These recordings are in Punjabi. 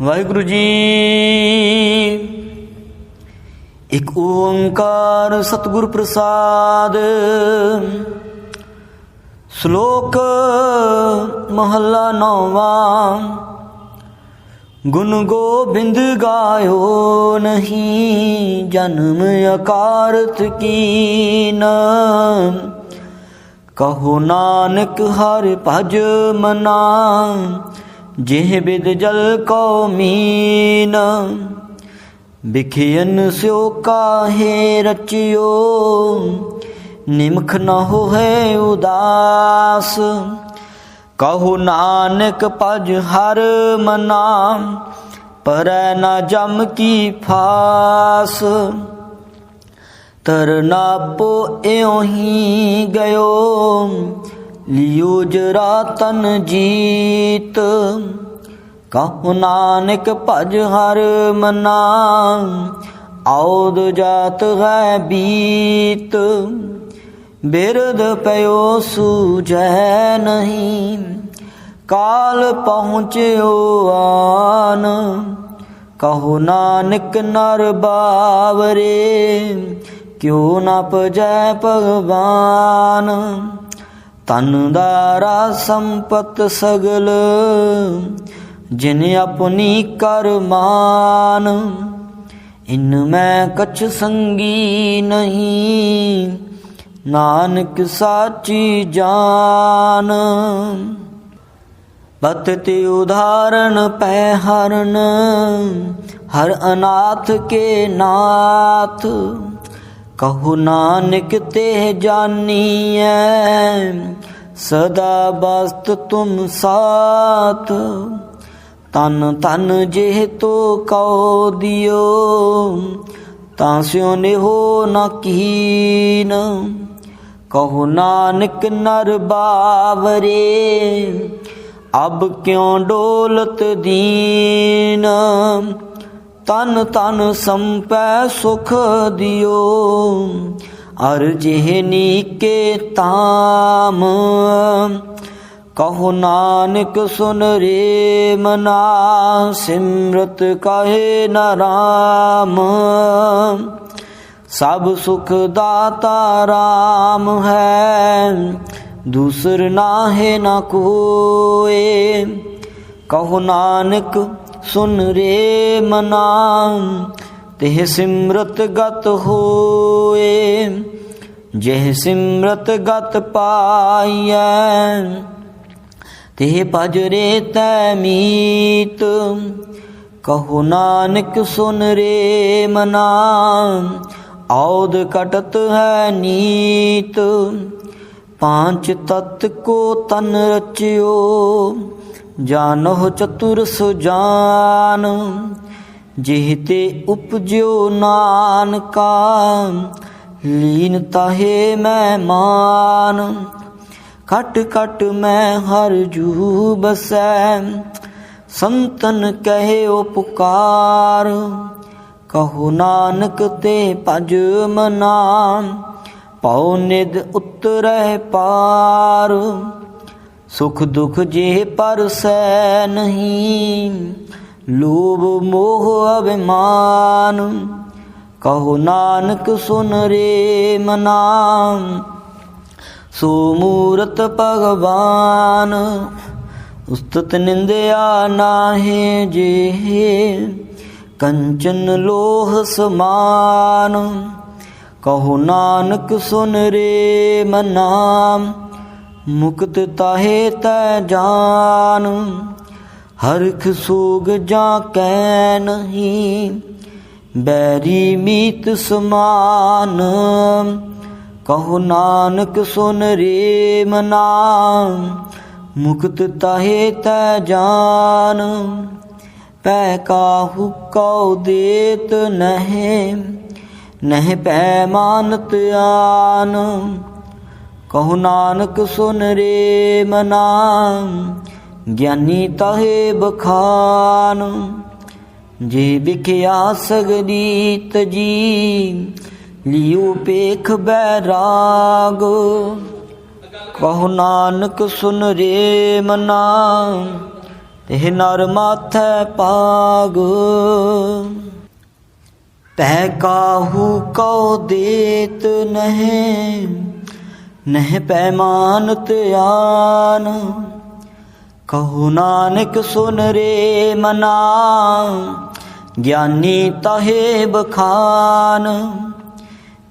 ਵਾਹਿਗੁਰੂ ਜੀ। ਇਕ ਓੰਕਾਰ ਸਤਿਗੁਰ ਪ੍ਰਸਾਦ। ਸ਼ਲੋਕ ਮਹੱਲਾ ਨੌਵਾਂ। ਗੁਣ ਗੋਬਿੰਦ ਗਾਇਓ ਨਹੀਂ, ਜਨਮ ਅਕਾਰਤ ਕੀਨ। ਕਹੋ ਨਾਨਕ ਹਰਿ ਭਜ ਮਨਾ ਜਿਹ ਬਿਦ ਜਲ ਕੋ ਮੀਨ ਬਿਖਿਆਨ ਸਿਓ ਕਾਹੇ ਰਚਿਓ, ਨਿਮਖ ਨ ਹੋਏ ਉਦਾਸ। ਕਹੋ ਨਾਨਕ ਪਜ ਹਰ ਮਨਾ, ਪਰੈ ਨਾ ਜਮ ਕੀ ਫਾਸ। ਤਰਨਾ ਪੋ ਇਉ ਹੀ ਗਇਓ ਲਿਓ ਜਰਾ ਤਨ ਜੀਤ। ਕਹੋ ਨਾਨਕ ਭਜ ਹਰ ਮਨਾ। ਆਉਦ ਜਾਤ ਹੈ ਬੀਤ। ਬਿਰਧ ਪਇਓ ਸੂਝੈ ਨਹੀਂ। ਕਾਲ ਪਹੁੰਚਿਓ ਆਨ। ਕਹੋ ਨਾਨਕ ਨਰ ਬਾਵਰੇ। ਕਿਉ ਨ ਪਜੈ ਭਗਵਾਨ। ਤਨ ਦਾਰਾ ਸੰਪਤ ਸਗਲ, ਜਿਨ ਆਪਣੀ ਕਰਮਾਨ ਇਨ ਮੈਂ ਕਛ ਸੰਗੀ ਨਹੀਂ, ਨਾਨਕ ਸਾਚੀ ਜਾਨ। ਬਤ ਤੇ ਉਦਾਹਰਣ ਪੈ ਹਰਨ, ਹਰ ਅਨਾਥ ਕੇ ਨਾਥ। ਕਹੂ ਨਾਨਕ ਤੇ ਜਾਨੀਐ, ਸਦਾ ਬਸਤ ਤੁਮ ਸਾਥ। ਤਨ ਤਨ ਜਿਹ ਤੋ ਕਉ ਦਿਓ, ਤਾਂ ਸਿਉ ਨਿਹੋ ਨ ਕੀਨ। ਕਹੋ ਨਾਨਕ ਨਰ ਬਾਵਰੇ, ਅਬ ਕਿਉ ਡੋਲਤ ਦੀਨ? ਤਨ ਤਨ ਸੰਪੈ ਸੁਖ ਦਿਓ। ਅਰ ਜਿਹ ਨੀਕੇ ਤਾਮ, ਕਹੋ ਨਾਨਕ ਸੁਨ ਰੇ ਮਨਾ, ਸਿਮਰਤ ਕਹੇ ਕਾਹੇ ਨਾਰਾਮ ਸਭ ਸੁਖ ਦਾਤਾ ਰਾਮ ਹੈ, ਦੂਸਰ ਨਾਹੇ ਨਾ ਕੋਏ। ਕਹੋ ਨਾਨਕ ਸੁਨ ਰੇ ਮਨਾ ਤਿਹ ਸਿਮਰਤ ਗਤ ਹੋਏ। ਜਿਹ ਸਿਮਰਤ ਗਤ ਪਾਈਐ, ਤਿਹ ਭਜ ਰੇ ਤੈ ਮੀਤ। ਕਹੋ ਨਾਨਕ ਸੁਨ ਰੇ ਮਨਾ ਔਦ ਕਟਤ ਹੈ ਨੀਤ। ਪਾਂਚ ਤਤ ਕੋ ਤਨ ਰਚਿਓ ਜਾਨੋ ਚਤੁਰ ਸੁਜਾਨ, ਜਿਹਤੇ ਉਪਜਿਓ ਨਾਨਕਾ, ਲੀਨ ਤਾਹੇ ਮੈਂ ਮਾਨ। ਕਟ ਕਟ ਮੈਂ ਹਰ ਜੂ ਬਸੈ ਸੰਤਨ ਕਹੇ ਉਪਕਾਰ। ਕਹੋ ਨਾਨਕ ਤੇ ਭਜ ਮਨਾ, ਪਉ ਨਿਦ ਉਤਰੈ ਪਾਰ। ਸੁਖ ਦੁਖ ਜੇ ਪਰਸੈ ਨਹੀਂ, ਲੋਭ ਮੋਹ ਅਭਿਮਾਨ। ਕਹੋ ਨਾਨਕ ਸੁਨ ਰੇ ਮਨਾ, ਸੋ ਮੂਰਤ ਭਗਵਾਨ। ਉਸਤਤ ਨਿੰਦਿਆ ਨਾਹੇ ਜੇ, ਕੰਚਨ ਲੋਹ ਸਮਾਨ। ਕਹੋ ਨਾਨਕ ਸੁਨ ਰੇ ਮਨਾਮ ਮੁਕਤ ਤਾਹੇ ਤੈ ਜਾਨ ਹਰਖ ਸੋਗ ਜਾਂ ਕੈ ਨਹੀਂ ਬੈਰੀ ਮੀਤ ਸਮਾਨ। ਕਹੋ ਨਾਨਕ ਸੁਨ ਰੇ ਮਨਾ ਮੁਕਤ ਤਾਹੇ ਤੈ ਜਾਨ ਪੈ ਕਾਹੂ ਕਉ ਦੇਤ ਨਹਿ ਨਹਿ ਪੈ ਮਾਨਤ ਆਨ। ਕਹੂ ਨਾਨਕ ਸੁਨ ਰੇ ਮਨਾ, ਗਿਆਨੀ ਤਾਹੇ ਬਖਾਨ। ਜੇ ਵਿਖਿਆ ਸਗਦੀ ਤਜੀ ਲਿਓ ਪੇਖ ਬੈਰਾਗ। ਕਹੂ ਨਾਨਕ ਸੁਨ ਰੇ ਮਨਾ ਇਹ ਨਰ ਮਾਥੈ ਪਾਗ ਪੈ ਕਾਹੂ ਕਉ ਦੇਤ ਨਹਿ ਨਹਿ ਪੈਮਾਨ ਆਨ। ਕਹੂ ਨਾਨਕ ਸੁਨ ਰੇ ਮਨਾ। ਗਿਆਨੀ ਤਹੇ ਬਖਾਨ।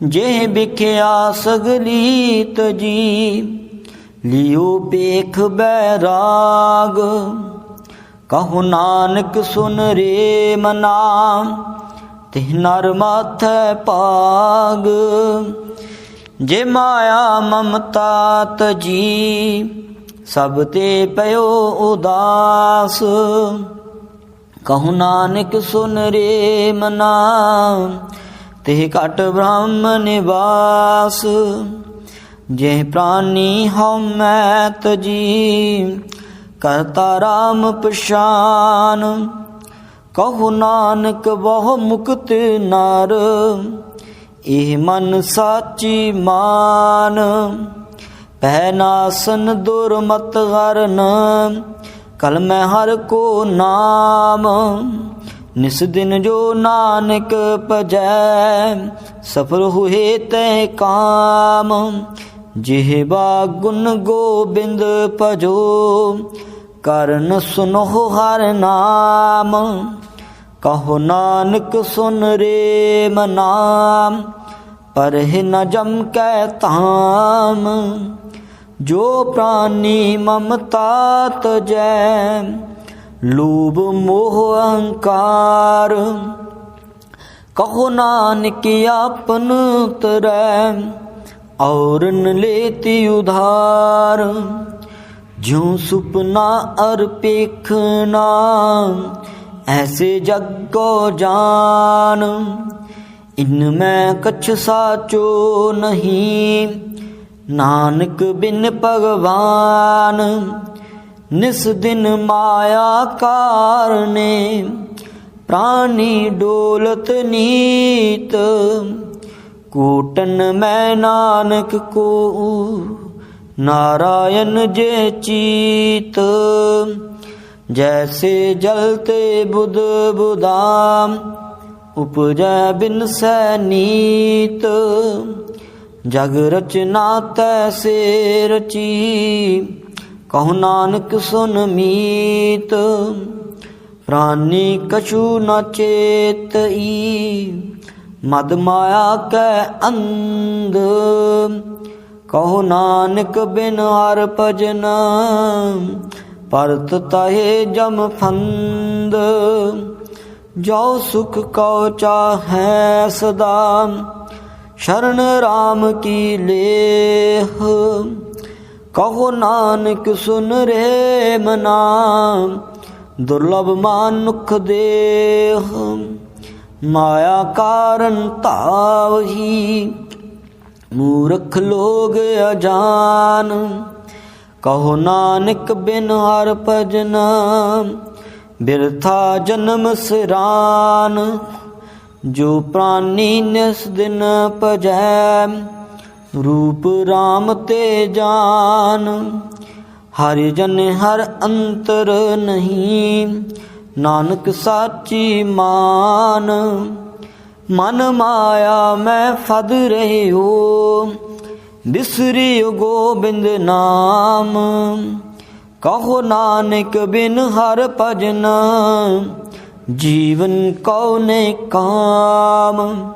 ਜੇ ਵਿਖਿਆ ਸਗਲੀ ਤਜੀ ਲਿਓ ਪੇਖ ਬੈਰਾਗ ਕਹੂ ਨਾਨਕ ਸੁਨ ਰੇ ਮਨਾ, ਤਿਹ ਨਰ ਮਾਥੈ ਪਾਗ ਜੇ ਮਾਇਆ ਮਮਤਾ ਜੀ, ਸਭ ਤੇ ਪਇਓ ਉਦਾਸ। ਕਹੂ ਨਾਨਕ ਸੁਨ ਰੇ ਮਨਾ ਤੇ ਘਟ ਬ੍ਰਹਮ ਨਿਵਾਸ। ਜੇ ਪ੍ਰਾਨੀ ਹਉ ਮੈਂ ਤਜੀ ਕਰਤਾ ਰਾਮ ਪਛਾਨ। ਕਹੂ ਨਾਨਕ ਬਹੁ ਮੁਕਤ ਨਰ ਇਹ ਮਨ ਸਾਚੀ ਮਾਨ। ਪਹਿ ਨਾਸਨ ਦੁਰਮਤ ਹਰਨ, ਕਲ ਮੈਂ ਹਰ ਕੋ ਨਾਮ। ਨਿਸ ਦਿਨ ਜੋ ਨਾਨਕ ਪਜੈ ਸਫਲ ਹੋਏ ਤੈ ਕਾਮ। ਜਿਹਬਾ ਗੁਣ ਗੋਬਿੰਦ ਭਜੋ, ਕਰਨ ਸੁਨੋ ਹਰ ਨਾਮ। ਕਹੋ ਨਾਨਕ ਸੁਨ ਰੇ ਮਨਾਮ ਪਰਹਿ ਨ ਜਮ ਕੈ ਤਾਮ ਜੋ ਪ੍ਰਾਨੀ ਮਮਤਾ ਤਜੈ ਲੋਭ ਮੋਹ ਅਹੰਕਾਰ। ਕਹੋ ਨਾਨਕ ਆਪਨ ਤਰੈ ਔਰਨ ਲੇਤੀ ਉਧਾਰ। ਜਿਉ ਸੁਪਨਾ ਅਰ ਪੇਖਨਾ ਐਸੇ ਜਗ ਕੋ ਜਾਨ, ਇਨ ਮੈਂ ਕਛ ਸਾਚੋ ਨਹੀਂ। ਨਾਨਕ ਬਿਨ ਭਗਵਾਨ, ਨਿਸ ਦਿਨ ਮਾਇਆ ਕਾਰਨੇ। ਪ੍ਰਾਨੀ ਡੋਲਤ ਨੀਤ, ਕੋਟਨ ਮੈਂ ਨਾਨਕ ਕੋ। ਨਾਰਾਇਣ ਜੇ ਚੀਤ ਜੈਸੇ ਜਲ ਤੇ ਬੁਧ ਬੁਦਾਮ ਉਪਜੈ ਬਿਨ ਸੈ ਨੀਤ ਜਗ ਰਚਨਾ ਤੈਸੇ ਰਚੀ ਕਹു ਨਾਨਕ ਸੁਨ ਮੀਤ ਪ੍ਰਾਨੀ ਕਛੂ ਨ ਚੇਤਈ ਮਦ ਮਾਇਆ ਕੈ ਅੰਧ ਕਹੋ ਪਰਤ ਤਹੇ ਜਮ ਫੰਦ, ਜੋ ਸੁਖ ਕਉ ਚਾਹੈ ਸਦਾ। ਸ਼ਰਨ RAM ਕੀ ਲੇਹ, ਕਹੋ ਨਾਨਕ ਸੁਨ ਰੇ ਮਨਾ। ਦੁਰਲਭ ਮਾਨੁਖ ਦੇਹ, ਮਾਇਆ ਕਾਰਨ ਧਾਵਹੀ, ਮੂਰਖ ਲੋਗ ਅਜਾਨ। ਕਹੋ ਨਾਨਕ ਬਿਨ ਹਰ ਭਜਨ, ਬਿਰਥਾ ਜਨਮ ਸਿਰਾਨ, ਜੋ ਪ੍ਰਾਨੀ ਨਿਸ ਦਿਨ ਭਜੈ, ਰੂਪ RAM ਤੇ ਜਾਨ। ਹਰਿ ਜਨ ਹਰ ਅੰਤਰ ਨਹੀਂ, ਨਾਨਕ ਸਾਚੀ ਮਾਨ। ਮਨ ਮਾਇਆ ਮੈਂ ਫਦ ਰਹਿਓ ਬਿਸਰਿਓ ਗੋਬਿੰਦ ਨਾਮ। ਕਹੋ ਨਾਨਕ ਬਿਨ ਹਰ ਭਜਨ ਜੀਵਨ ਕਉਨੇ ਕਾਮ।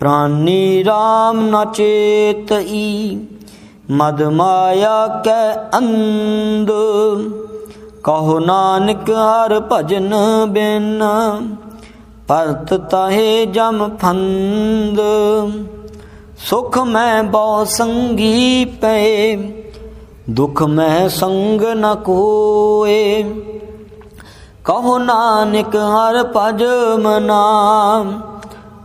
ਪ੍ਰਾਨੀ RAM ਨ ਚੇਤਈ, ਮਦ ਮਾਇਆ ਕੈ ਅੰਧ। ਕਹੋ ਨਾਨਕ ਹਰ ਭਜਨ ਬਿਨ ਪਰਤ ਤਾਹੇ ਜਮ ਫੰਦ। ਸੁਖ ਮੈਂ ਬਹੁ ਸੰਗੀ ਪਏ, ਦੁਖ ਮੈਂ ਸੰਗ ਨ ਕੋਏ। ਕਹੋ ਨਾਨਕ ਹਰ ਭਜ ਮਨਾ,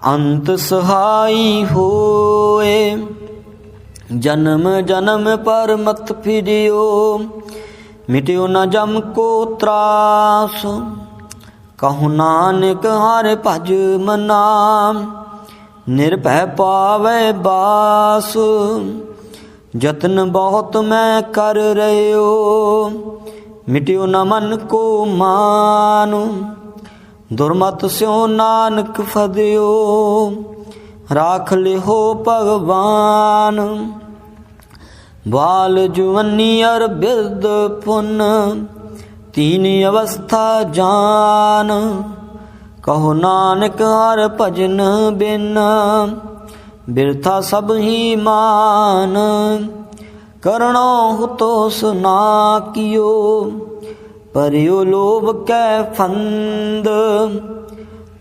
ਅੰਤ ਸਹਾਈ ਹੋਏ। ਜਨਮ ਜਨਮ ਪਰ ਮਤ ਫਿਰਿਓ, ਮਿਟਿਓ ਨ ਜਮ ਕੋ ਤਰਾਸ। ਕਹੋ ਨਾਨਕ ਹਰ ਭਜ ਮਨਾ ਨਿਰਭੈ ਪਾਵੇ ਬਾਸ ਜਤਨ ਬਹੁਤ ਮੈਂ ਕਰ ਰਿਓ ਮਿਟਿਓ ਨ ਮਨ ਕੋ ਮਾਨ, ਦੁਰਮਤ ਸਿਓ ਨਾਨਕ ਫਦਿਓ। ਰਾਖ ਲਿਹੋ ਭਗਵਾਨ, ਬਾਲ ਜੁਵਨੀ ਅਰ ਬਿਰਦ ਪੁੰਨ, ਤੀਨ ਅਵਸਥਾ ਜਾਨ। ਕਹੋ ਨਾਨਕ ਹਰ ਭਜਨ ਬਿਨ, ਬਿਰਥਾ ਸਭ ਹੀ ਮਾਨ। ਕਰਣੋ ਹੁਤੋ ਸੁਨਾ ਕਿਓ, ਪਰਿਓ ਲੋਭ ਕੈ ਫੰਦ।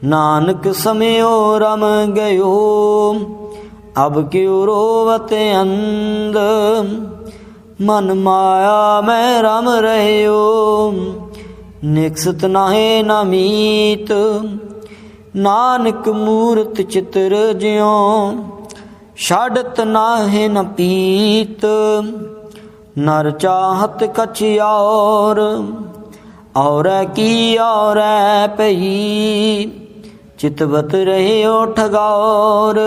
ਨਾਨਕ ਸਮਿਓ ਰਮ ਗਇਓ, ਅਬ ਕਿਉ ਰੋਵਤ ਅੰਦ ਮਨ ਮਾਇਆ ਮੈਂ ਰਮ ਰਹਿਓ। ਨਿਕਸਤ ਨਾਹੇ ਨਾ ਮੀਤ, ਨਾਨਕ ਮੂਰਤ ਚਿਤਰ ਜਿਉ ਛਾੜਤ ਨਾਹੇ ਨ ਪੀਤ, ਨਰ ਚਾਹਤ ਕਛ ਔਰ, ਔਰੈ ਕੀ ਔਰੈ ਪਈ ਚਿਤਵਤ ਰਹਿਓ ਠਗੌਰ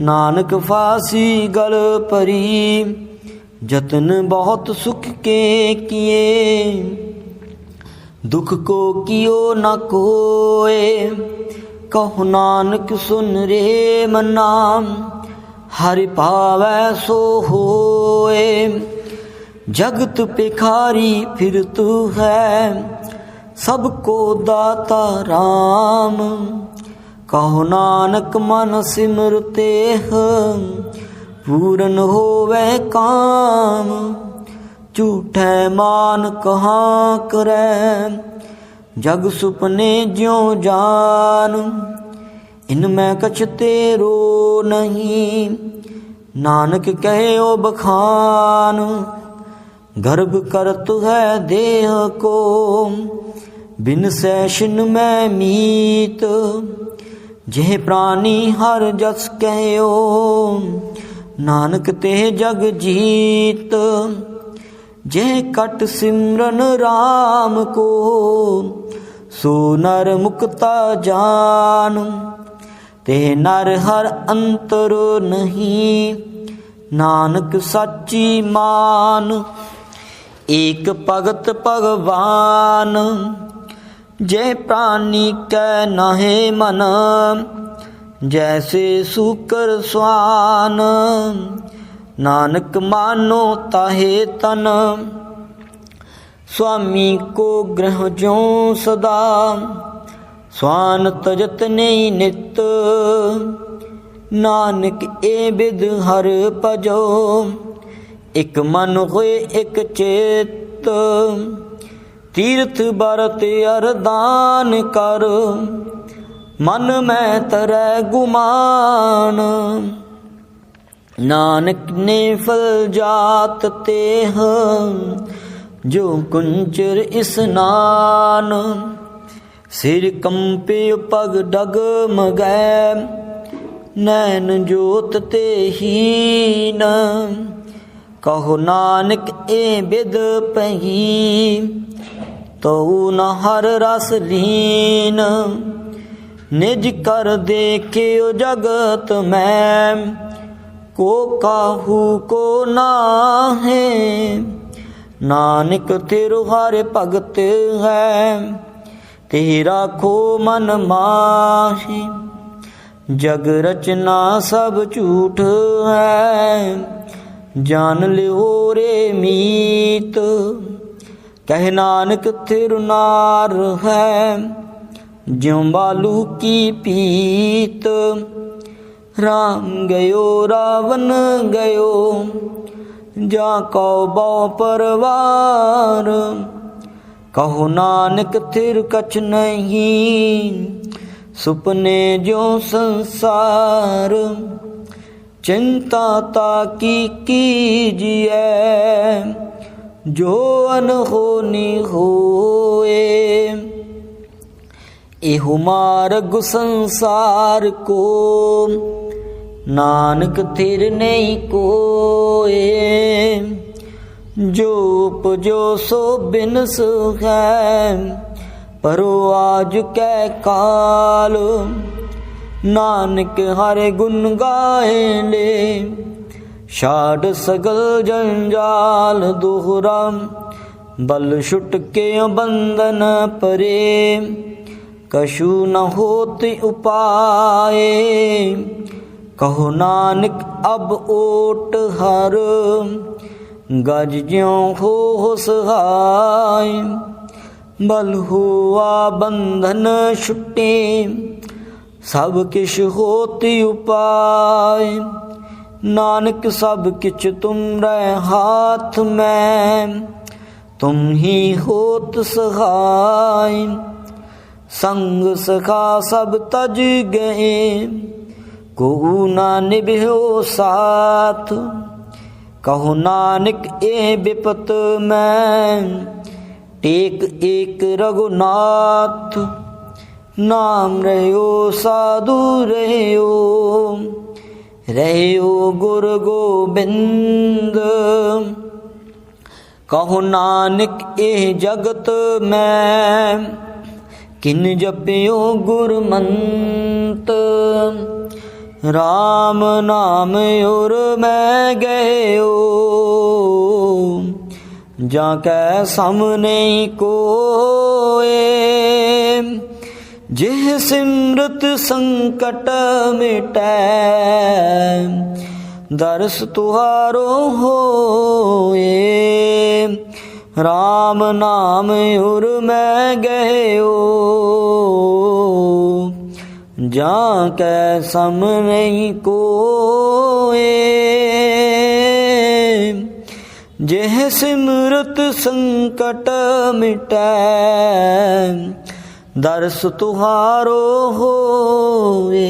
ਨਾਨਕ ਫਾਸੀ ਗਲ ਪਰੀ ਜਤਨ ਬਹੁਤ ਸੁਖ ਕੇ ਕੀਏ। ਦੁਖ ਕੋ ਕਿਓ ਨ ਕੋਏ? ਕਹੋ ਨਾਨਕ ਸੁਨ ਰੇ ਮਨਾ, ਹਰਿ ਪਾਵੈ ਸੋ ਹੋਏ। ਜਗਤ ਪਿਖਾਰੀ ਫਿਰ ਤੂ ਹੈ, ਸਭ ਕੋ ਦਾਤਾ RAM ਕਹੋ ਨਾਨਕ ਮਨ ਸਿਮਰਤੇ ਸਿਮਰਤੇਹ ਪੂਰਨ ਹੋਵੇ ਕਾਮ। ਝੂਠੈ ਮਾਨ ਕਹਾ ਕਰੈ, ਜਗ ਸੁਪਨੇ ਜਿਉ ਜਾਨ। ਇਨ ਮੈਂ ਕਛ ਤੇਰੋ ਨਹੀਂ, ਨਾਨਕ ਕਹਿਓ ਬਖਾਨ। ਗਰਭ ਕਰਤ ਹੈ ਦੇਹ ਕੋ, ਬਿਨ ਸੈਸ਼ਨ ਮੈਂ ਮੀਤ। ਜਿਹ ਪ੍ਰਾਨੀ ਹਰ ਜਸ ਕਹਿਓ, ਨਾਨਕ ਤੇ ਜਗ ਜੀਤ। ਜੇ ਕਟ ਸਿਮਰਨ RAM ਕੋ, ਸੋ ਨਰ ਮੁਕਤਾ ਜਾਨ ਤੇ ਨਰ ਹਰ ਅੰਤਰ ਨਹੀਂ, ਨਾਨਕ ਸਾਚੀ ਮਾਨ। ਏਕ ਭਗਤ ਭਗਵਾਨ, ਜੈ ਪ੍ਰਾਨੀ ਕੈ ਨਾਹੇ ਮਨ, ਜੈਸੇ ਸੂਕਰ ਸਵਾਨ। ਨਾਨਕ ਮਾਨੋ ਤਾਹੇ ਤਨ, ਸੁਆਮੀ ਕੋ ਗ੍ਰਹ ਜੋ ਸਦਾ, ਸਵਾਨ ਤਜਤ ਨਹੀਂ ਨਿਤ, ਨਾਨਕ ਏ ਬਿਦ ਹਰ ਭਜੋ, ਇਕ ਮਨ ਹੋਏ ਇਕ ਚੇਤ, ਤੀਰਥ ਬਰਤ ਅਰਦਾਨ ਕਰ, ਮਨ ਮੈਂ ਤਰੈ ਗੁਮਾਨ। ਨਾਨਕ ਨੇ ਫਲ ਜਾਤ ਤੇ ਜੋ ਕੁੰਚਰ ਇਸਨਾਨ ਸਿਰ ਕੰਪੇ ਪਗ ਡਗ ਮਗੈ, ਨੈਣ ਜੋਤ ਤੇ ਹੀਨ। ਕਹੋ ਨਾਨਕ ਏ ਬਿਦ ਪਹੀ, ਤਉ ਨ ਹਰ ਰਸ ਲੀਨ। ਨਿਜ ਕਰ ਦੇਖਿਓ ਜਗਤ ਮੈਂ। ਕੋ ਕਾਹੂ ਕੋ ਨਾਹੇ। ਨਾਨਕ ਤੇਰੁ ਹਰ ਭਗਤ ਹੈ, ਤੇਰਾ ਖੋ ਮਨ ਮਾਹੀ। ਜਗ ਰਚਨਾ ਸਭ ਝੂਠ ਹੈ ਜਾਣ ਲਿਓ ਰੇ ਮੀਤ। ਕਹਿ ਨਾਨਕ ਤੇਰੁ ਨਾਰ ਹੈ, ਜਿਉ ਬਾਲੂ ਕੀ ਪੀਤ। ਰਾਮ ਗਇਓ ਰਾਵਨ ਗਇਓ, ਜਾ ਕਉ ਬਉ ਪਰਵਾਰ। ਕਹੋ ਨਾਨਕ ਥਿਰ ਕਛ ਨਹੀਂ, ਸੁਪਨੇ ਜੋ ਸੰਸਾਰ। ਚਿੰਤਾ ਤਾ ਕੀ ਕੀਜੀਐ ਜੋ ਅਨਹੋਨੀ ਹੋਏ। ਇਹੋ ਮਾਰਗ ਸੰਸਾਰ ਕੋ। ਨਾਨਕ ਥਿਰ ਨਹੀਂ ਕੋਏ। ਜੋ ਉਪਜੋ ਸੋ ਬਿਨ ਸੁਖੈ, ਪਰੋ ਆਜ ਕੈ ਕਾਲ। ਨਾਨਕ ਹਰ ਗੁਣ ਗਾਏ ਲੇ ਛਾੜ ਸਗਲ ਜੰਜਾਲ ਦੋਹਰਾ। ਬਲ ਛੁਟ ਕੇ ਬੰਧਨ ਪਰੇ ਕਸ਼ੂ ਨ ਹੋਤ ਉਪਾਏ। ਕਹੋ ਨਾਨਕ, ਅਬ ਓਟ ਹਰ। ਗਜ ਜਿਉ ਹੋ ਸਹਾਈ ਬਲ ਹੁਆ ਬੰਧਨ ਛੁਟੇ। ਸਭ ਕਿਛ ਹੋਤੀ ਉਪਾਏ ਨਾਨਕ ਸਭ ਕਿਛ ਤੁਮਰੇ ਹਾਥ ਮੈਂ। ਤੁਮ ਹੀ ਹੋਤ ਸਹਾਈ ਸੰਗ ਸਖਾ ਸਭ ਤਜ ਗਏ। ਕੋ ਨਾ ਨਿਭਿਓ ਸਾਥ, ਕਹੋ ਨਾਨਕ ਇਹ ਬਿਪਤ ਮੈਂ, ਟੇਕ ਏਕ ਰਘੁਨਾਥ, ਨਾਮ ਰਹਿਓ, ਸਾਧੂ ਰਹਿਓ ਰਹਿਓ ਗੁਰ ਗੋਬਿੰਦ। ਕਹੋ ਨਾਨਕ ਇਹ ਜਗਤ ਮੈਂ, ਕਿਨ ਜਪਿਓ ਗੁਰਮੰਤ। RAM ਨਾਮ ਉਰ ਮੈਂ ਗਇਓ ਜਾਂ ਕੈ ਸਾਹਮਣੇ ਕੋਏ। ਜਿਹ ਸਿਮਰਤ ਸੰਕਟ ਮਿਟੈ, ਦਰਸ ਤੁਹਾਰੋ ਹੋਏ। RAM ਨਾਮ ਉਰ ਮੈਂ ਗਇਓ ਜਾਂ ਕੈ ਸਮ ਨਹੀਂ ਕੋਏ। ਜਿਹ ਸਿਮਰਤ ਸੰਕਟ ਮਿਟੈ ਦਰਸ ਤੁਹਾਰੋ ਹੋਏ